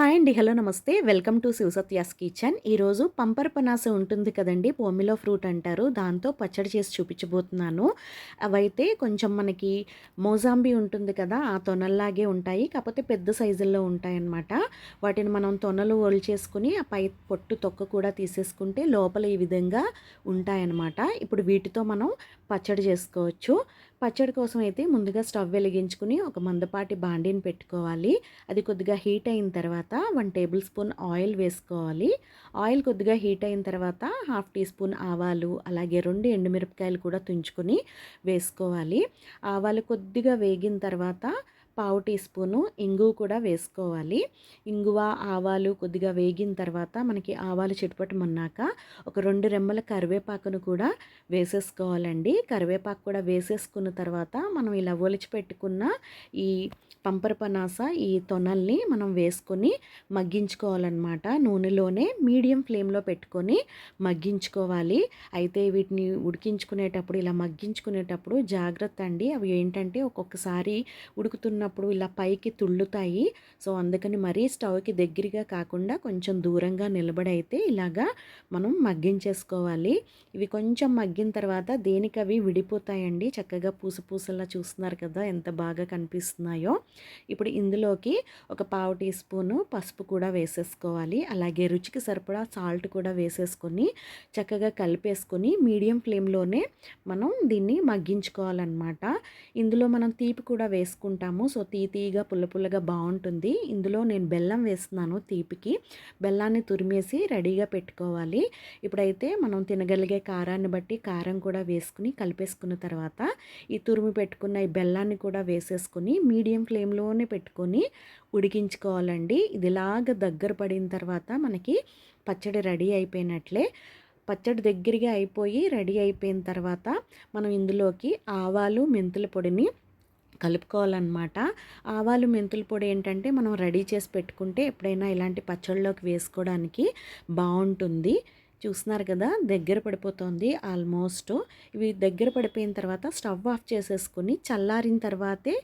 Hi అండి hello నమస్తే. Welcome to Shivasatya's kitchen. ఈరోజు పంపర్ పనాస ఉంటుంది కదండి పోమిలో ఫ్రూట్ అంటారు. దాంతో పచ్చడి చేసి చూపించబోతున్నాను. అవైతే కొంచెం మనకి మోజాంబి ఉంటుంది కదా ఆ తొనల్లాగే ఉంటాయి. కాకపోతే పెద్ద సైజుల్లో ఉంటాయన్నమాట. వాటిని మనం తొనలు చేసుకుని ఆ పై పొట్టు తొక్క కూడా తీసేసుకుంటే లోపల ఈ విధంగా ఉంటాయన్నమాట. ఇప్పుడు వీటితో మనం పచ్చడి చేసుకోవచ్చు. పచ్చడి కోసం అయితే ముందుగా స్టవ్ వెలిగించుకుని ఒక మందపాటి బాండీని పెట్టుకోవాలి. అది కొద్దిగా హీట్ అయిన తర్వాత వన్ టేబుల్ స్పూన్ ఆయిల్ వేసుకోవాలి. ఆయిల్ కొద్దిగా హీట్ అయిన తర్వాత హాఫ్ టీ స్పూన్ ఆవాలు అలాగే రెండు ఎండుమిరపకాయలు కూడా తుంచుకొని వేసుకోవాలి. ఆవాలు కొద్దిగా వేగిన తర్వాత పావు టీ స్పూను ఇంగు కూడా వేసుకోవాలి. ఇంగువ ఆవాలు కొద్దిగా వేగిన తర్వాత మనకి ఆవాలు చిటుపటమన్నాక ఒక రెండు రెమ్మల కరివేపాకును కూడా వేసేసుకోవాలండి. కరివేపాకు కూడా వేసేసుకున్న తర్వాత మనం ఇలా ఒలిచి పెట్టుకున్న ఈ పంపర పనాస ఈ తొనల్ని మనం వేసుకొని మగ్గించుకోవాలన్నమాట. నూనెలోనే మీడియం ఫ్లేమ్లో పెట్టుకొని మగ్గించుకోవాలి. అయితే వీటిని ఉడికించుకునేటప్పుడు ఇలా మగ్గించుకునేటప్పుడు జాగ్రత్త అండి. అవి ఏంటంటే ఒక్కొక్కసారి ఉడుకుతున్న ఉన్నప్పుడు ఇలా పైకి తుళ్ళుతాయి. సో అందుకని మరీ స్టవ్కి దగ్గరగా కాకుండా కొంచెం దూరంగా నిలబడైతే ఇలాగా మనం మగ్గించేసుకోవాలి. ఇవి కొంచెం మగ్గిన తర్వాత దేనికి అవి విడిపోతాయండి? చక్కగా పూస పూసలా చూస్తున్నారు కదా ఎంత బాగా కనిపిస్తున్నాయో. ఇప్పుడు ఇందులోకి ఒక పావు టీ స్పూను పసుపు కూడా వేసేసుకోవాలి. అలాగే రుచికి సరిపడా సాల్ట్ కూడా వేసేసుకొని చక్కగా కలిపేసుకొని మీడియం ఫ్లేమ్లోనే మనం దీన్ని మగ్గించుకోవాలన్నమాట. ఇందులో మనం తీపి కూడా వేసుకుంటాము. సో తీ తీగా పుల్ల పుల్లగా బాగుంటుంది ఇందులో నేను బెల్లం వేస్తున్నాను తీపికి. బెల్లాన్ని తురిమేసి రెడీగా పెట్టుకోవాలి. ఇప్పుడైతే మనం తినగలిగే కారాన్ని బట్టి కారం కూడా వేసుకుని కలిపేసుకున్న తర్వాత ఈ తురిమి పెట్టుకున్న ఈ బెల్లాన్ని కూడా వేసేసుకుని మీడియం ఫ్లేమ్లోనే పెట్టుకొని ఉడికించుకోవాలండి. ఇదిలాగా దగ్గర పడిన తర్వాత మనకి పచ్చడి రెడీ అయిపోయినట్లే. పచ్చడి దగ్గరగా అయిపోయి రెడీ అయిపోయిన తర్వాత మనం ఇందులోకి ఆవాలు మెంతుల పొడిని కలుపుకోవాలన్నమాట. ఆవాలు మెంతుల పొడి ఏంటంటే మనం రెడీ చేసి పెట్టుకుంటే ఎప్పుడైనా ఇలాంటి పచ్చళ్ళలోకి వేసుకోవడానికి బాగుంటుంది. చూస్తున్నారు కదా దగ్గర పడిపోతుంది ఆల్మోస్ట్. ఇవి దగ్గర పడిపోయిన తర్వాత స్టవ్ ఆఫ్ చేసేసుకుని చల్లారిన తర్వాతే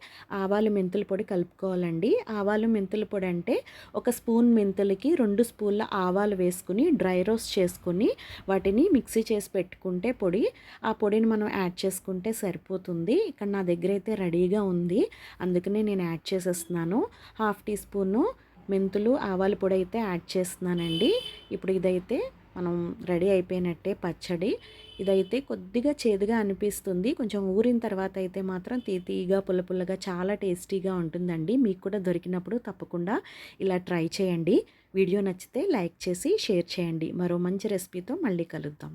ఆవాలు మెంతుల పొడి కలుపుకోవాలండి. ఆవాలు మెంతుల పొడి అంటే ఒక స్పూన్ మెంతులకి రెండు స్పూన్ల ఆవాలు వేసుకుని డ్రై రోస్ట్ చేసుకుని వాటిని మిక్సీ చేసి పెట్టుకుంటే పొడి. ఆ పొడిని మనం యాడ్ చేసుకుంటే సరిపోతుంది. ఇక్కడ నా దగ్గర అయితే రెడీగా ఉంది. అందుకనే నేను యాడ్ చేసేస్తున్నాను. హాఫ్ టీ స్పూను మెంతులు ఆవాల పొడి అయితే యాడ్ చేస్తున్నానండి. ఇప్పుడు ఇదైతే మనం రెడీ అయిపోయినట్టే పచ్చడి. ఇదైతే కొద్దిగా చేదుగా అనిపిస్తుంది. కొంచెం ఊరిన తర్వాత అయితే మాత్రం తీతీగా పుల్ల పుల్లగా చాలా టేస్టీగా ఉంటుందండి. మీకు కూడా దొరికినప్పుడు తప్పకుండా ఇలా ట్రై చేయండి. వీడియో నచ్చితే లైక్ చేసి షేర్ చేయండి. మరో మంచి రెసిపీతో మళ్ళీ కలుద్దాం.